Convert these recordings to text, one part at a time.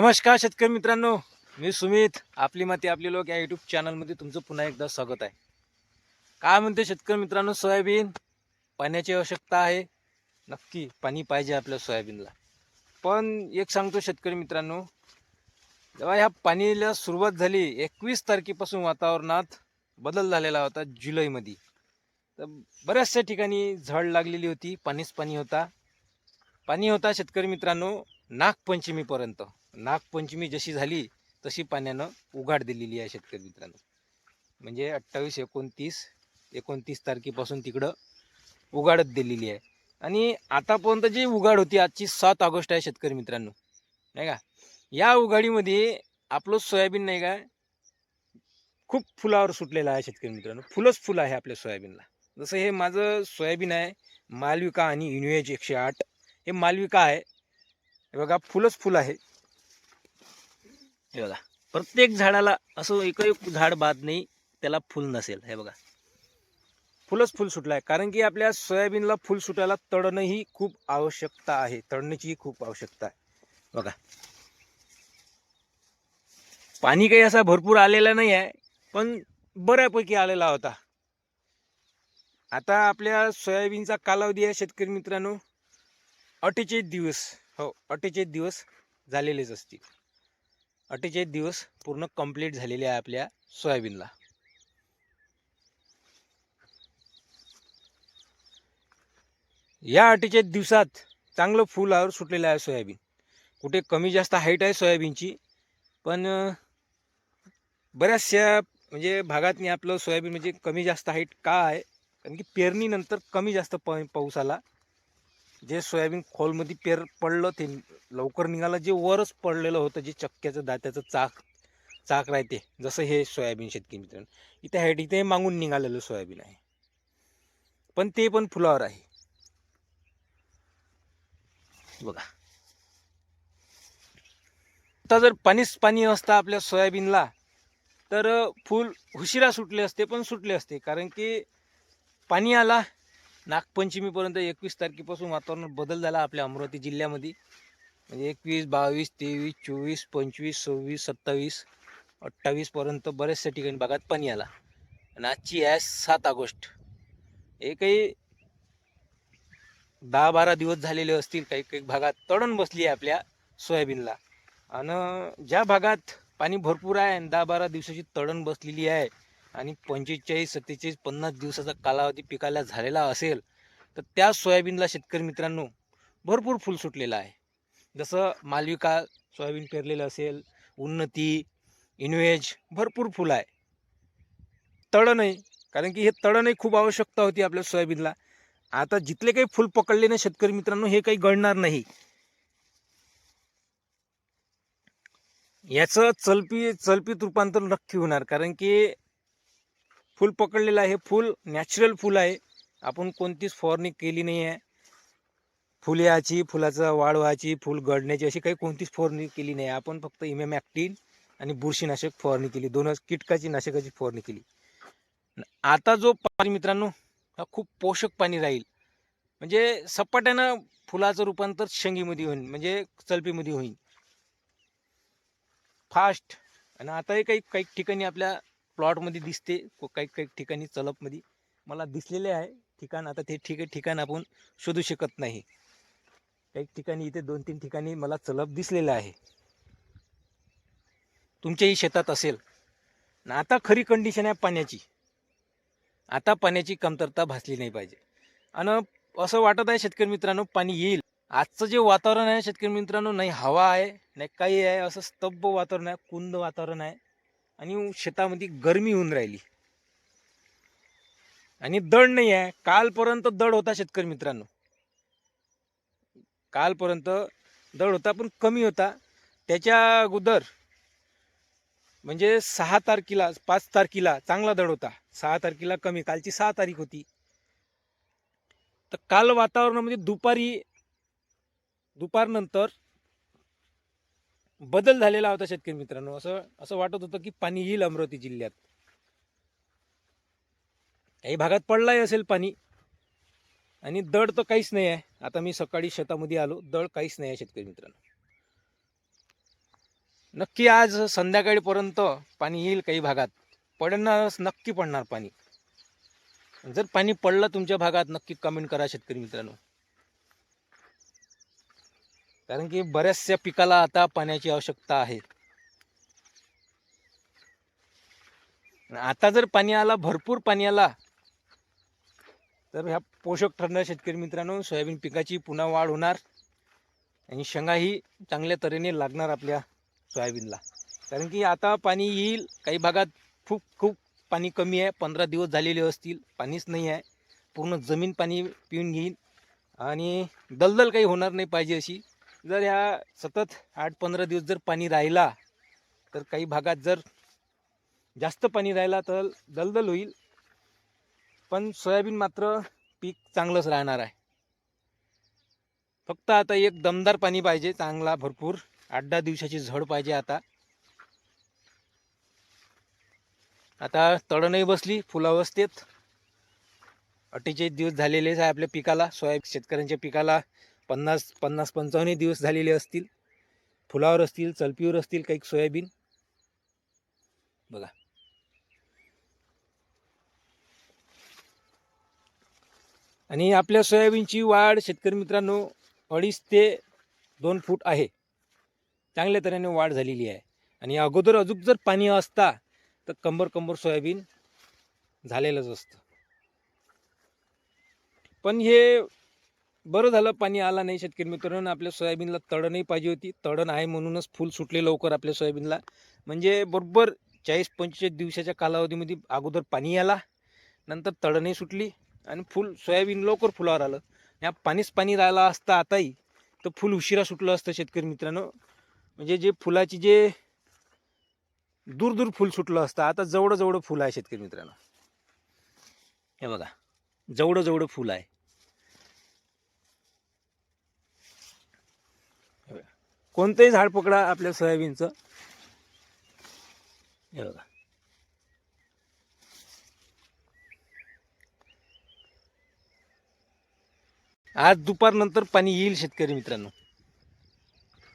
नमस्कार शेतकरी मित्रांनो मी सुमित. आपली माती आपली लोक या युट्यूब चॅनलमध्ये तुमचं पुन्हा एकदा स्वागत आहे. काय म्हणते शेतकरी मित्रांनो सोयाबीन? पाण्याची आवश्यकता आहे. नक्की पाणी पाहिजे आपल्या सोयाबीनला. पण एक सांगतो शेतकरी मित्रांनो जेव्हा ह्या पाणीला सुरुवात झाली एकवीस तारखेपासून वातावरणात बदल झालेला होता जुलैमध्ये. तर बऱ्याचशा ठिकाणी झड लागलेली होती पाणीच पाणी होता. पाणी होता शेतकरी मित्रांनो नागपंचमीपर्यंत. नागपंचमी जशी झाली तशी पाण्यानं उघाड दिलेली आहे शेतकरी मित्रांनो. म्हणजे अठ्ठावीस एकोणतीस एकोणतीस तारखेपासून तिकडं उघाडत दिलेली आहे. आणि आतापर्यंत जी उघाड होती आजची सात ऑगस्ट आहे शेतकरी मित्रांनो. नाही का? या उघाडीमध्ये आपलं सोयाबीन नाही का? खूप फुलावर सुटलेलं आहे शेतकरी मित्रांनो. फुलंच फुलं आहे आपल्या सोयाबीनला. जसं हे माझं सोयाबीन आहे मालविका आणि युनिएज एकशे आठ. हे मालविका आहे. बघा फुलंच फुल आहे. हे बघा. प्रत्येक झाडाला असं एकही झाड बाद नाही त्याला फुल नसेल. हे बघा. फुलच फुल सुटलं आहे कारण की आपल्या सोयाबीनला फुल सुटायला तळणही खूप आवश्यकता आहे. तळणीची खूप आवश्यकता आहे. बघा. पाणी काही असा भरपूर आलेला नाही आहे पण बऱ्यापैकी आलेला होता. आता आपल्या सोयाबीनचा कालावधी आहे शेतकरी मित्रांनो. अठ्ठेचाळीस दिवस. हो अठ्ठेचाळीस दिवस झालेलेच असतील. अठ्ठेचाळीस दिवस पूर्ण कंप्लीट झालेले आहे आपल्या सोयाबीनला. या अठ्ठेचाळीस दिवसात चांगलं फुलावर सुटलेलं आहे सोयाबीन. कुठे कमी जास्त हाईट आहे सोयाबीनची पण बऱ्याचशा म्हणजे भागातनी आपलं सोयाबीन म्हणजे कमी जास्त हाईट का आहे? कारण की पेरणीनंतर कमी जास्त प पाऊस आला. जे सोयाबीन खोलमध्ये पेर पडलं ते लवकर निघालं. जे वरच पडलेलं होतं जे चक्क्याचं दात्याचं चाक चाक राहते. जसं हे सोयाबीन शेतकरी मित्रांनो. इथे हाईट इथे मागून निघालेलं सोयाबीन आहे. पण ते पण फुलावर आहे. बघा. आता जर पाणीच पाणी असतं आपल्या सोयाबीनला तर फूल उशिरा सुटले असते पण सुटले असते. कारण की पाणी आला नागपंचमीपर्यंत एकवीस तारखेपासून वातावरण बदल झाला आपल्या अमरावती जिल्ह्यामध्ये. म्हणजे एकवीस बावीस तेवीस चोवीस पंचवीस सव्वीस सत्तावीस अठ्ठावीसपर्यंत बऱ्याचशा ठिकाणी भागात पाणी आला. आणि आजची आहे सात ऑगस्ट. हे काही दहा बारा दिवस झालेले असतील काही काही भागात तडण बसली आहे आपल्या सोयाबीनला. आणि ज्या भागात पाणी भरपूर आहे आणि दहा बारा दिवसाची तडण बसलेली आहे आणि पंचेचाळीस सत्तेचाळीस पन्नास दिवसाचा कालावधी पिकायला झालेला असेल तर त्या सोयाबीनला शेतकरी मित्रांनो भरपूर फुल सुटलेलं आहे. जसं मालविका सोयाबीन पेरलेलं असेल उन्नती इनवेज भरपूर फुल आहे. तळणही कारण की हे तळणही खूप आवश्यकता होती आपल्या सोयाबीनला. आता जिथले काही फुल पकडले ना शेतकरी मित्रांनो हे काही गळणार नाही. याचं चलपी चलपीत रूपांतर नक्की होणार कारण की फूल पकडलेलं आहे. फूल नॅचरल फुल आहे. आपण कोणतीच फवारणी केली नाही आहे. फुल याची फुलाचं वाढ व्हायची फुल गळण्याची अशी काही कोणतीच फवारणी केली नाही आपण फक्त इमेम ॲक्टिन आणि बुरशीनाशक फवारणी केली. दोनच कीटकाची नाशकाची फवारणी केली. आता जो पाणी मित्रांनो हा खूप पोषक पाणी राहील. म्हणजे सपाट्यानं फुलाचं रूपांतर शेंगीमध्ये होईल म्हणजे चलपीमध्ये होईल फास्ट आणि आताही काही काही ठिकाणी आपल्या प्लॉटमध्ये दिसते काही काही ठिकाणी चलपमध्ये. मला दिसलेले आहे ठिकाण आता ते ठीक ठिकाण आपण शोधू शकत नाही. काही ठिकाणी इथे दोन तीन ठिकाणी मला चलप दिसलेलं आहे. तुमच्याही शेतात असेल. ना आता खरी कंडिशन आहे पाण्याची. आता पाण्याची कमतरता भासली नाही पाहिजे. आणि असं वाटत आहे शेतकरी मित्रांनो पाणी येईल. आजचं जे वातावरण आहे शेतकरी मित्रांनो नाही हवा आहे नाही काही आहे असं स्तब्ध वातावरण आहे कुंद वातावरण आहे. आणि शेतामध्ये गरमी होऊन राहिली. आणि दड नाही आहे कालपर्यंत दड होता शेतकरी मित्रांनो. कालपर्यंत दड होता पण कमी होता. त्याच्या अगोदर म्हणजे सहा तारखेला पाच तारखेला चांगला दड होता. सहा तारखेला कमी कालची सहा तारीख होती. तर काल वातावरणामध्ये दुपारी दुपारनंतर बदल झालेला होता शेतकरी मित्रांनो. असं असं वाटत होतं की पाणी येईल अमरावती जिल्ह्यात. काही भागात पडलाही असेल पाणी. आणि दड तर काहीच नाही आहे. आता मी सकाळी शेतामध्ये आलो. दड काहीच नाही आहे शेतकरी मित्रांनो. नक्की आज संध्याकाळीपर्यंत पाणी येईल काही भागात. पडणार नक्की पडणार पाणी. जर पाणी पडलं तुमच्या भागात नक्की कमेंट करा शेतकरी मित्रांनो. कारण की बऱ्याचशा पिकाला आता पाण्याची आवश्यकता आहे. आता जर पाणी आला भरपूर पाणी आला तर ह्या पोषक ठरणार शेतकरी मित्रांनो सोयाबीन पिकाची पुन्हा वाढ होणार आणि शेंगाही चांगल्या तऱ्हेने लागणार आपल्या सोयाबीनला. कारण की आता पाणी येईल काही भागात खूप खूप पाणी कमी आहे पंधरा दिवस झालेले असतील पाणीच नाही आहे. पूर्ण जमीन पाणी पिऊन घेईल आणि दलदल काही होणार नाही पाहिजे अशी जर ह्या सतत आठ पंधरा दिवस जर पाणी राहिला तर काही भागात जर जास्त पाणी राहिला तर दलदल होईल. पण सोयाबीन मात्र पीक चांगलंच राहणार आहे. फक्त आता एक दमदार पाणी पाहिजे चांगला भरपूर. आठ दहा दिवसाची झड पाहिजे आता. आता तळणही बसली फुलावस्थेत अठ्ठेचाळीस दिवस झालेलेच आहे आपल्या पिकाला सोयाबीन शेतकऱ्यांच्या पिकाला. पन्नास पन्नास पंचावन्न दिवस झालेले असतील. फुलावर असतील चलपीवर असतील काही सोयाबीन. बघा. आणि आपल्या सोयाबीनची वाढ शेतकरी मित्रांनो अडीच ते दोन फूट आहे. चांगल्या तऱ्हेने वाढ झालेली आहे. आणि अगोदर अजून जर पाणी असता तर कंबर कंबर सोयाबीन झालेलंच असतं. पण हे बरं झालं पाणी आला नाही शेतकरी मित्रांनो आपल्या सोयाबीनला तळणही पाहिजे होती. तडण आहे म्हणूनच फुल सुटले लवकर आपल्या सोयाबीनला. म्हणजे बरोबर चाळीस पंचेचाळीस दिवसाच्या कालावधीमध्ये अगोदर पाणी आला नंतर तडणही सुटली आणि फुल सोयाबीन लवकर फुलावर आलं. या पाणीच पाणी राहिला असतं आताही तर फुल उशिरा सुटलं असतं शेतकरी मित्रांनो. म्हणजे जे फुलाची जे दूर दूर फुल सुटलं असतं आता जवळं जवळं फुल आहे शेतकरी मित्रांनो. हे बघा जवळं जवळं फुल आहे हे बघा. कोणतंही झाड पकडा आपल्या सोयाबीनचं. हे बघा. आज दुपारनंतर पाणी येईल शेतकरी मित्रांनो.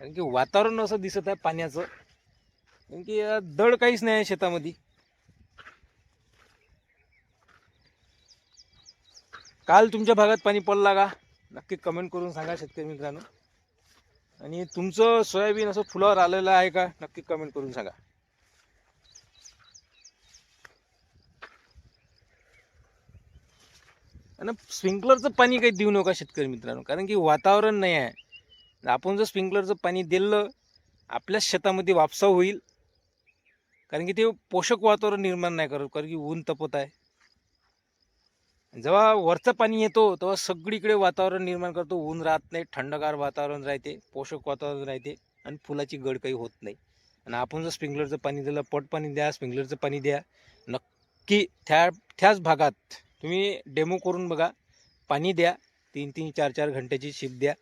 कारण की वातावरण असं दिसत आहे पाण्याचं. कारण की दड काहीच नाही आहे शेतामध्ये. काल तुमच्या भागात पाणी पडला का? नक्की कमेंट करून सांगा शेतकरी मित्रांनो. आणि तुमचं सोयाबीन असं फुलावर आलेलं आहे का? नक्की कमेंट करून सांगा. आणि स्प्रिंकलरचं पाणी काही देऊ नका शेतकरी मित्रांनो कारण की वातावरण नाही आहे. आपण जर स्प्रिंकलरचं पाणी दिलं आपल्याच शेतामध्ये वापसा होईल. कारण की ते पोषक वातावरण निर्माण नाही करत कारण की ऊन तपत आहे. जेव्हा वरचं पाणी येतो तेव्हा सगळीकडे वातावरण निर्माण करतो. ऊन राहत नाही थंडगार वातावरण राहते पोषक वातावरण राहते आणि फुलाची गड काही होत नाही. आणि आपण जर स्प्रिंकलरचं पाणी दिलं पट पाणी द्या स्प्रिंकलरचं पाणी द्या नक्की त्या त्याच भागात तुम्ही डेमो करून बघा. पाणी द्या तीन तीन चार चार घंट्याची शिप द्या.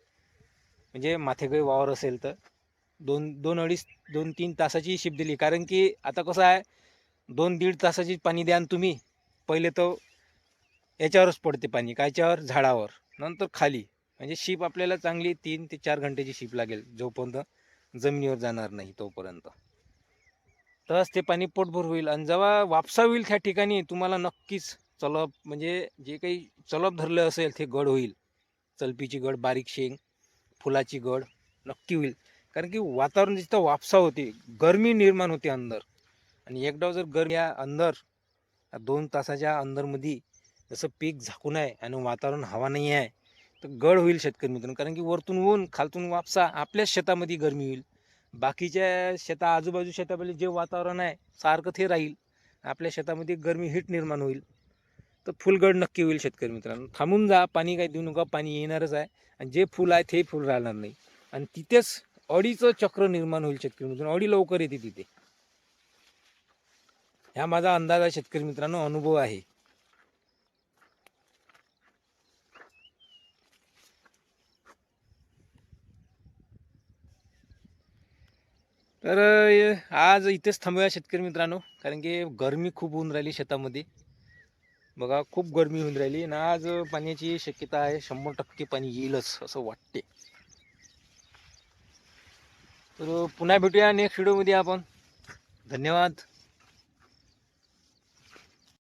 म्हणजे माथेगळी वावर असेल तर दोन दोन अडीच दोन तीन तासाची शिप दिली. कारण की आता कसं आहे दोन दीड तासाची पाणी द्या आणि तुम्ही. पहिले तर याच्यावरच पडते पाणी कायच्यावर? झाडावर. नंतर खाली. म्हणजे शिप आपल्याला चांगली तीन ते चार घंट्याची शिप लागेल जोपर्यंत जमिनीवर जाणार नाही तोपर्यंत. तरच ते पाणी पोटभर होईल आणि जेव्हा वापसा होईल त्या ठिकाणी तुम्हाला नक्कीच चलप म्हणजे जे काही चलप धरलं असेल ते गड होईल. चलपीची गड बारीक शेंग फुलाची गड नक्की होईल. कारण की वातावरण जिथं वापसा होते गरमी निर्माण होते अंदर. आणि एकदा जर गरमी या अंदर दोन तासाच्या अंदरमध्ये जसं पीक झाकून आहे आणि वातावरण हवा नाही आहे तर गड होईल शेतकरी मित्रांनो. कारण की वरतून ऊन खालतून वापसा आपल्याच शेतामध्ये गरमी होईल. बाकीच्या शेता आजूबाजू शेतामध्ये जे वातावरण आहे सारखं ते राहील. आपल्या शेतामध्ये गरमी हीट निर्माण होईल. तर फुलगड नक्की होईल शेतकरी मित्रांनो. थांबून जा पाणी काही देऊ नका पाणी येणारच आहे. आणि जे फुल आहे ते फुल राहणार नाही. आणि तिथेच अडीचं चक्र निर्माण होईल शेतकरी मित्रांनो. अडी लवकर येते तिथे. ह्या माझा अंदाज आहे शेतकरी मित्रांनो अनुभव आहे. तर आज इथेच थांबूया शेतकरी मित्रांनो. कारण की गरमी खूप होऊन राहिली शेतामध्ये. बघा खूप गरमी होऊन राहिली. आणि आज पाण्याची शक्यता आहे शंभर टक्के पाणी येईलच असं वाटते. तर पुन्हा भेटूया नेक्स्ट व्हिडिओमध्ये आपण. धन्यवाद.